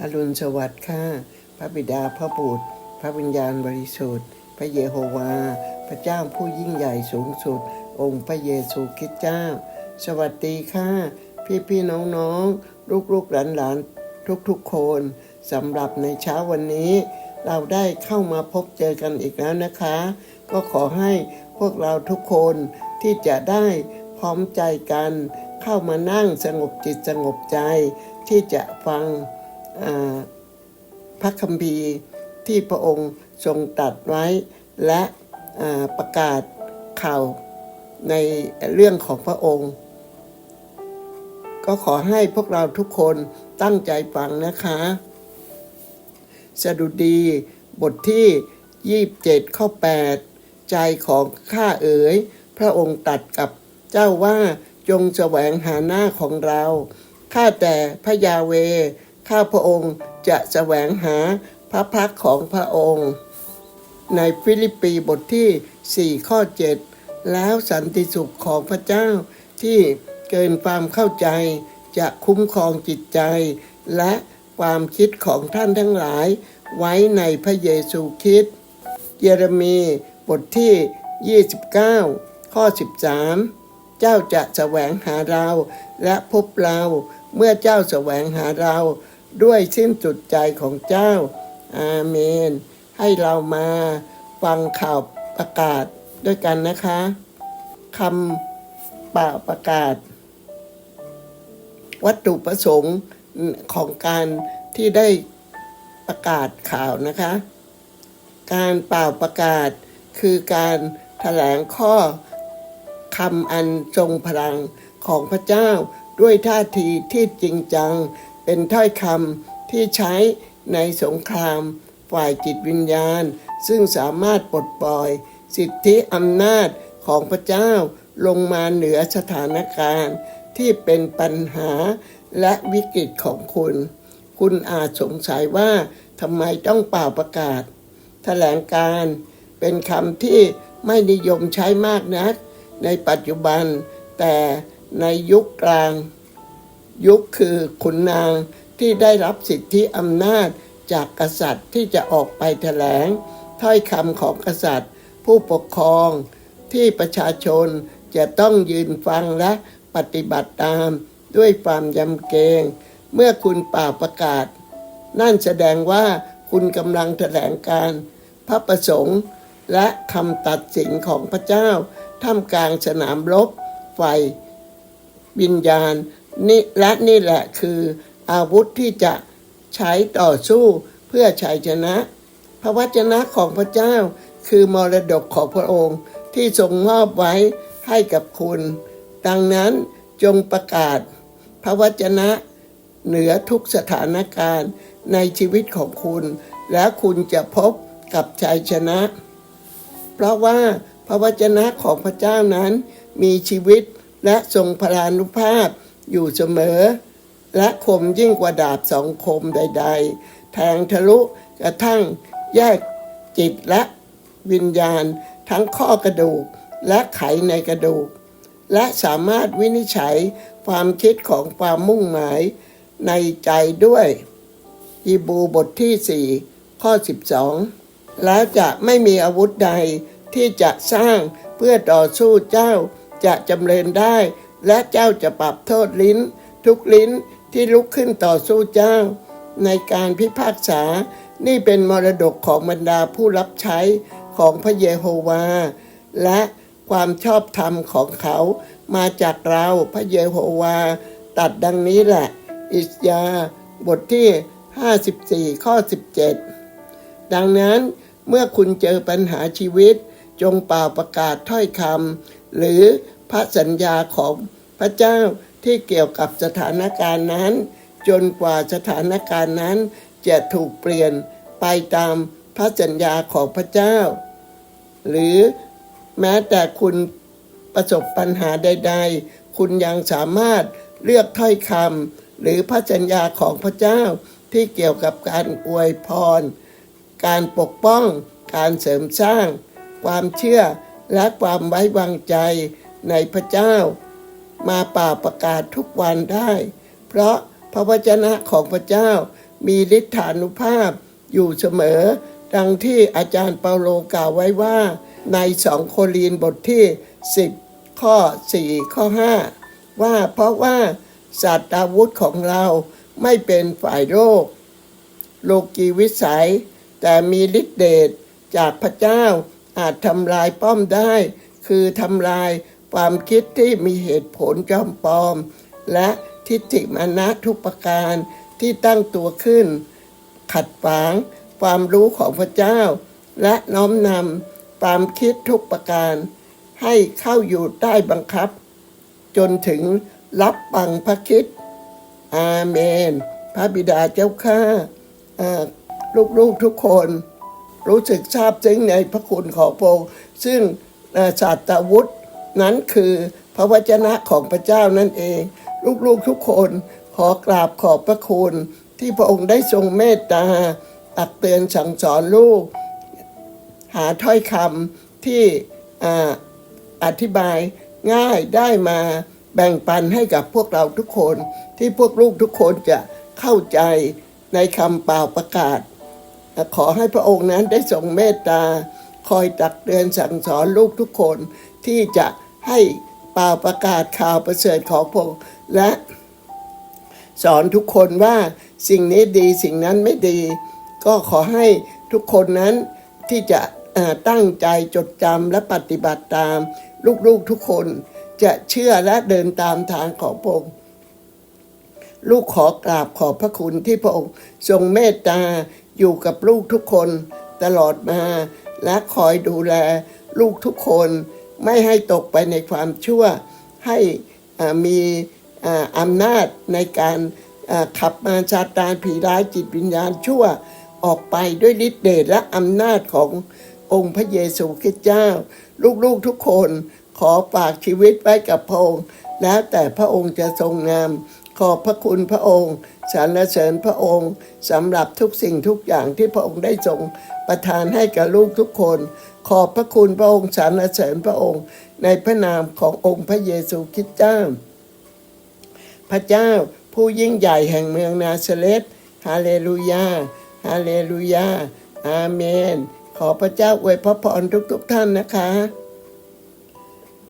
อรุณสวัสดิ์ค่ะพระบิดาพระบุตร พระวิญญาณบริสุทธิ์ พระเยโฮวา พระเจ้าผู้ยิ่งใหญ่สูงสุด องค์พระเยซูคริสต์เจ้า สวัสดีค่ะ พี่พี่น้องน้องลูกลูกหลานหลานทุกทุกคนสำหรับในเช้าวันนี้ เราได้เข้ามาพบเจอกันอีกแล้วนะคะ ก็ขอให้พวกเราทุกคนที่จะได้พร้อมใจกัน เข้ามานั่งสงบจิตสงบใจที่จะฟัง พระคัมภีร์ที่พระองค์ทรงตัดไว้ และประกาศข่าวในเรื่องของพระองค์ ก็ขอให้พวกเราทุกคนตั้งใจฟังนะคะ สดุดีบทที่ 27 ข้อ 8 ใจของข้าเอ๋ย พระองค์ตัดกับเจ้าว่าจงแสวงหาหน้าของเรา ข้าแต่พระยาเว ข้าพระองค์จะแสวงหาพระพักของพระองค์ ในฟิลิปปีบทที่ 4 ข้อ 7 แล้วสันติสุขของพระเจ้าที่เกินความเข้าใจจะคุ้มครองจิตใจ และความคิดของท่านทั้งหลายไว้ในพระเยซูคริสต์เยเรมีบทที่ 29 ข้อ 13 เจ้าจะแสวงหาเราและพบเราเมื่อเจ้าแสวงหาเรา ด้วยสิ้นสุดใจของเจ้า อาเมน ให้เรามาฟังข่าวประกาศด้วยกันนะคะคำป่าประกาศ วัตถุประสงค์ของการที่ได้ประกาศข่าวนะคะ การเป่าประกาศคือการแถลงข้อคำอันทรงพลังของพระเจ้าด้วยท่าทีที่จริงจัง เป็นถ้อยคำที่ใช้ในสงคราม ฝ่ายจิตวิญญาณ ซึ่งสามารถปลดปล่อย สิทธิอำนาจของพระเจ้าลงมาเหนือสถานการณ์ที่เป็นปัญหาและวิกฤตของคุณ คุณอาจสงสัยว่าทำไมต้องเป่าประกาศ แถลงการเป็นคำที่ไม่นิยมใช้มากนัก ในปัจจุบันแต่ในยุคกลาง ยุคคือขุนนางที่ได้รับสิทธิอำนาจจากกษัตริย์ที่จะออกไปแถลง ถ้อยคำของกษัตริย์ ผู้ปกครอง ที่ประชาชนจะต้องยืนฟังและปฏิบัติตามด้วยความยำเกรงเมื่อคุณป่าประกาศ นั่นแสดงว่าคุณกำลังแถลงการ พระประสงค์และคำตัดสินของพระเจ้า ท่ามกลางสนามรบ ไฟวิญญาณ นี่และนี่แหละคืออาวุธที่จะใช้ต่อสู้เพื่อชัยชนะ พระวจนะของพระเจ้าคือมรดกของพระองค์ที่ทรงมอบไว้ให้กับคุณ ดังนั้นจงประกาศ พระวจนะเหนือทุกสถานการณ์ในชีวิตของคุณ แล้วคุณจะพบกับชัยชนะ เพราะว่าพระวจนะของพระเจ้านั้นมีชีวิตและทรงพลานุภาพ อยู่เสมอ และคมยิ่งกว่าดาบสองคมใด ๆ แทงทะลุกระทั่งแยกจิตและวิญญาณทั้งข้อกระดูกและไขในกระดูก และสามารถวินิจฉัยความคิดของความมุ่งหมายในใจด้วยอีบูบทที่ 4 ข้อ 12 แล้วจะไม่มีอาวุธใดที่จะสร้างเพื่อต่อสู้เจ้าจะจำเริญได้ และเจ้าจะปรับโทษลิ้น ทุกลิ้นที่ลุกขึ้นต่อสู้เจ้า ในการพิพากษา นี่เป็นมรดกของบรรดาผู้รับใช้ของพระเยโฮวา และความชอบธรรมของเขามาจากเราพระเยโฮวา ตัดดังนี้แหละ อิสยาบทที่ 54 ข้อ 17 ดังนั้นเมื่อคุณเจอปัญหาชีวิตจงเป่าประกาศถ้อยคำหรือ ระสัญญาของพระเจ้าที่เกี่ยวกับสถานการณ์นั้น จนกว่าสถานการณ์นั้นจะถูกเปลี่ยนไปตามพระสัญญาของพระเจ้า หรือแม้แต่คุณประสบปัญหาใด ๆ คุณยังสามารถเลือกถ้อยคำหรือพระสัญญาของพระเจ้าที่เกี่ยวกับการอวยพร การปกป้อง การเสริมสร้าง ความเชื่อและความไว้วางใจ ในพระเจ้า มาป่าประกาศทุกวันได้ เพราะพระวจนะของพระเจ้ามีฤทธานุภาพอยู่เสมอ ดังที่อาจารย์เปาโลกล่าวไว้ว่า ในสองโครินบทที่ 10 ข้อ 4 ข้อ 5 ว่าเพราะว่าสัตว์อาวุธของเราไม่เป็นฝ่ายโรคโลกีวิสัย แต่มีฤทธิเดชจากพระเจ้าอาจทำลายป้อมได้ คือทำลาย ความคิดที่มีเหตุผลจอมปลอม และทิฏฐิมานะทุกประการที่ตั้งตัวขึ้น ขัดขวางความรู้ของพระเจ้า และน้อมนำความคิดทุกประการ ให้เข้าอยู่ใต้บังคับ จนถึงรับฟังพระคิดอาเมน พระบิดาเจ้าข้าลูกๆทุกคนรู้สึกซาบซึ้งในพระคุณของพระองค์ซึ่งศาสตราวุธ นั้นคือพระวจนะของพระเจ้านั่นเอง ลูกๆทุกคนขอกราบขอบพระคุณ ที่พระองค์ได้ทรงเมตตาตักเตือนสั่งสอนลูก หาถ้อยคำที่ออธิบายง่ายได้มาแบ่งปันให้กับพวกเราทุกคน ที่พวกลูกทุกคนจะเข้าใจในคำเปล่าประกาศ ขอให้พระองค์นั้นได้ทรงเมตตา คอยตักเตือนสั่งสอนลูกทุกคนที่จะ ให้เป่าประกาศข่าวประเสริฐของพระองค์และสอนทุกคนว่าสิ่งนี้ดีสิ่งนั้นไม่ดี ก็ขอให้ทุกคนนั้นที่จะตั้งใจจดจำและปฏิบัติตาม ลูกๆทุกคนจะเชื่อและเดินตามทางของพระองค์ลูกขอกราบขอบพระคุณที่พระองค์ทรงเมตตาอยู่กับลูกทุกคนตลอดมา และคอยดูแลลูกทุกคน ไม่ให้ตกไปในความชั่ว ให้มีอำนาจในการขับมารซาตานผีร้ายจิตวิญญาณชั่วออกไปด้วยฤทธิ์เดชและอำนาจขององค์พระเยซูคริสต์เจ้า ลูกๆทุกคนขอฝากชีวิตไว้กับพระองค์แล้วแต่พระองค์จะทรงงาม ขอบพระคุณพระองค์สรรเสริญพระองค์สำหรับทุกสิ่งทุกอย่างที่พระองค์ได้ทรงประทานให้กับลูกทุกคน ขอบพระคุณพระองค์สรรเสริญพระองค์ ในพระนามขององค์พระเยซูคริสต์เจ้า พระเจ้าผู้ยิ่งใหญ่แห่งเมืองนาซาเรตฮาเลลูยา ฮาเลลูยา อาเมน ขอพระเจ้าอวยพระพรทุกๆทท่านนะคะ